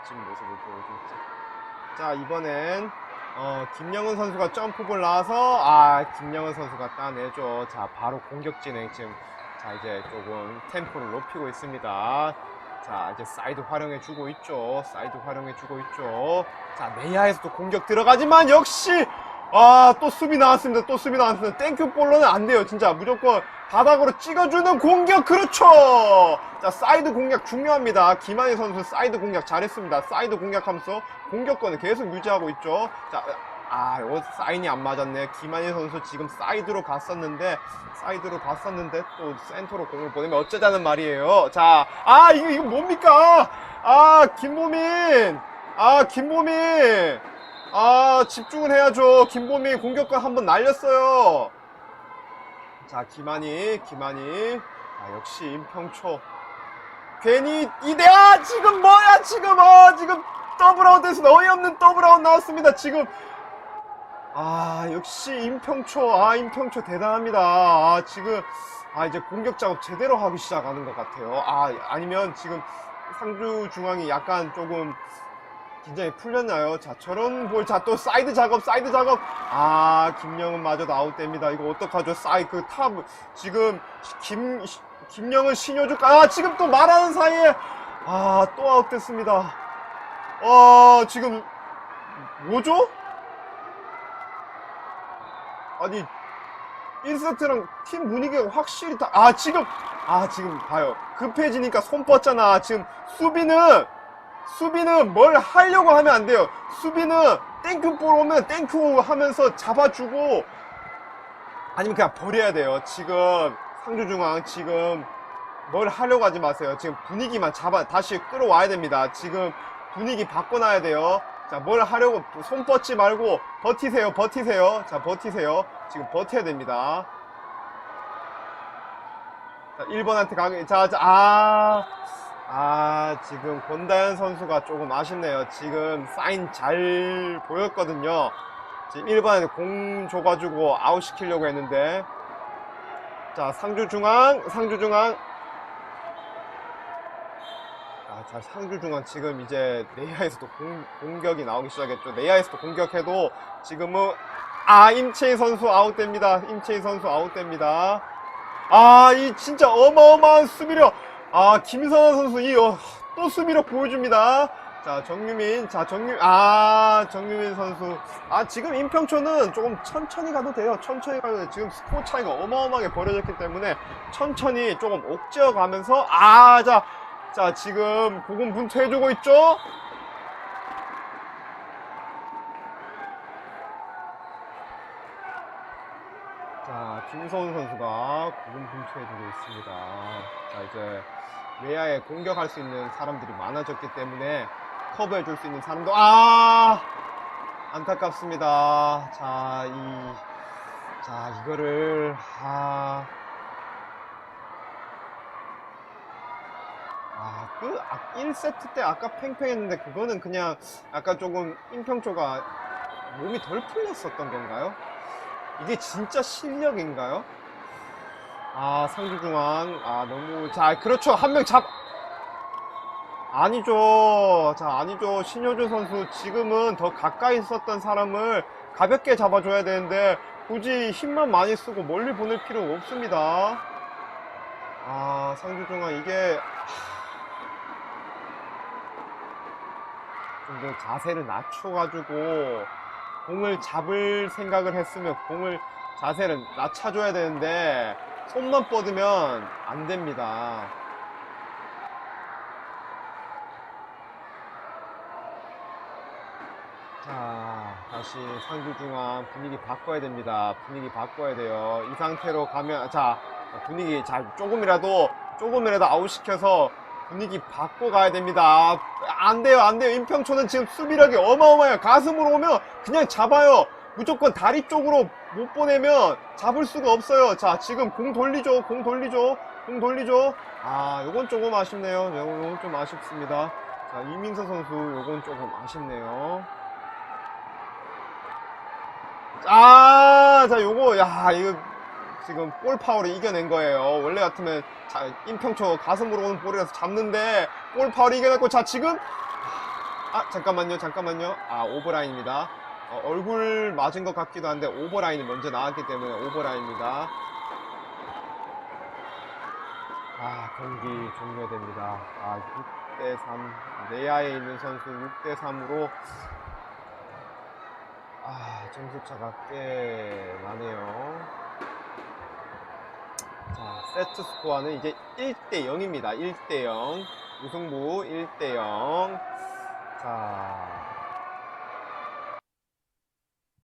멋진 모습을 보여줄지. 자, 이번엔 어, 김영은 선수가 점프볼 나와서 아, 김영은 선수가 따내죠. 자, 바로 공격 진행 지금 자, 이제 조금 템포를 높이고 있습니다. 자, 이제 사이드 활용해 주고 있죠. 사이드 활용해 주고 있죠. 자, 내야에서도 공격 들어가지만 역시 아, 또 수비 나왔습니다. 또 수비 나왔습니다. 땡큐 볼로는 안 돼요. 진짜 무조건 바닥으로 찍어주는 공격 그렇죠. 자, 사이드 공략 중요합니다. 김한희 선수 사이드 공략 잘했습니다. 사이드 공략하면서 공격권을 계속 유지하고 있죠. 자, 아, 이거 사인이 안 맞았네. 김한희 선수 지금 사이드로 갔었는데, 사이드로 갔었는데, 또 센터로 공을 보내면 어쩌자는 말이에요. 자, 아, 이거, 이거 뭡니까? 아, 김보민! 아, 김보민! 아, 집중을 해야죠. 김보민 공격권 한번 날렸어요. 자, 김한희, 김한희. 아, 역시 임평초. 괜히 이대아 지금 뭐야 지금 어 지금 더블아웃에서 어이없는 더블아웃 나왔습니다 지금 아 역시 임평초 아 임평초 대단합니다 아 지금 아 이제 공격 작업 제대로 하기 시작하는 것 같아요 아 아니면 지금 상주 중앙이 약간 조금 긴장이 풀렸나요? 자 저런 볼. 자 또 사이드 작업 사이드 작업. 아 김영은 마저도 아웃됩니다. 이거 어떡하죠? 사이 그 탑. 지금 김 김영은 신효주 아 지금 또 말하는 사이에 아 또 아웃됐습니다. 아 지금 뭐죠? 아니 1세트랑 팀 분위기가 확실히 다 아 지금 아 지금 봐요. 급해지니까 손 뻗잖아. 지금 수비는 수비는 뭘 하려고 하면 안 돼요. 수비는 땡큐볼 오면 땡큐 하면서 잡아주고 아니면 그냥 버려야 돼요. 지금 상주중앙 지금 뭘 하려고 하지 마세요. 지금 분위기만 잡아 다시 끌어와야 됩니다. 지금 분위기 바꿔놔야 돼요. 자 뭘 하려고 손 뻗지 말고 버티세요 버티세요. 자 버티세요. 지금 버텨야 됩니다. 자 1번한테 가게 자아 아, 지금 권다현 선수가 조금 아쉽네요. 지금 사인 잘 보였거든요. 지금 1번에 공 줘가지고 아웃 시키려고 했는데. 자, 상주중앙, 상주중앙. 아, 자, 상주중앙 지금 이제 내야에서도 공, 공격이 나오기 시작했죠. 내야에서도 공격해도 지금은, 아, 임채희 선수 아웃됩니다. 임채희 선수 아웃됩니다. 아, 이 진짜 어마어마한 수비력. 아, 김선호 선수, 이, 어, 또 수비력 보여줍니다. 자, 정유민. 자, 정유, 아, 정유민 선수. 아, 지금 임평초는 조금 천천히 가도 돼요. 천천히 가도 돼요. 지금 스코어 차이가 어마어마하게 벌어졌기 때문에 천천히 조금 옥죄어 가면서, 아, 자, 자, 지금 고군분투 해주고 있죠? 자, 김서훈 선수가 고군분투 해주고 있습니다. 자, 이제 외야에 공격할 수 있는 사람들이 많아졌기 때문에 커버해 줄 수 있는 사람도, 아! 안타깝습니다. 자, 이, 자, 이거를, 아. 아, 그, 아, 1세트 때 아까 팽팽했는데 그거는 그냥 약간 조금 임평초가 몸이 덜 풀렸었던 건가요? 이게 진짜 실력인가요? 아, 상주중앙. 아, 너무. 자, 그렇죠. 한 명 잡. 아니죠. 자, 아니죠. 신효준 선수. 지금은 더 가까이 있었던 사람을 가볍게 잡아줘야 되는데, 굳이 힘만 많이 쓰고 멀리 보낼 필요는 없습니다. 아, 상주중앙. 이게. 좀 더 자세를 낮춰가지고, 공을 잡을 생각을 했으면 공을 자세를 낮춰줘야 되는데 손만 뻗으면 안 됩니다. 자, 다시 상주중앙 분위기 바꿔야 됩니다. 분위기 바꿔야 돼요. 이 상태로 가면, 자, 분위기 잘, 조금이라도, 조금이라도 아웃시켜서 분위기 바꿔 가야 됩니다. 안 돼요, 안 돼요. 임평초는 지금 수비력이 어마어마해요. 가슴으로 오면 그냥 잡아요. 무조건 다리 쪽으로 못 보내면 잡을 수가 없어요. 자, 지금 공 돌리죠. 공 돌리죠. 공 돌리죠. 아, 요건 조금 아쉽네요. 요건, 요건 좀 아쉽습니다. 자, 이민서 선수, 요건 조금 아쉽네요. 아, 자, 요거, 야, 이거, 지금 볼 파워를 이겨낸 거예요. 원래 같으면, 자, 임평초 가슴으로 오는 볼이라서 잡는데, 볼 파워를 이겨냈고, 자, 지금, 아, 잠깐만요, 잠깐만요. 아, 오버라인입니다. 어, 얼굴 맞은 것 같기도 한데, 오버라인이 먼저 나왔기 때문에 오버라인입니다. 아, 경기 종료됩니다. 아, 6대3. 내야에 있는 선수 6대3으로, 아, 점수차가 꽤 나네요. 자, 세트 스코어는 이제 1대 0입니다. 1대 0. 우승부 1대 0. 자,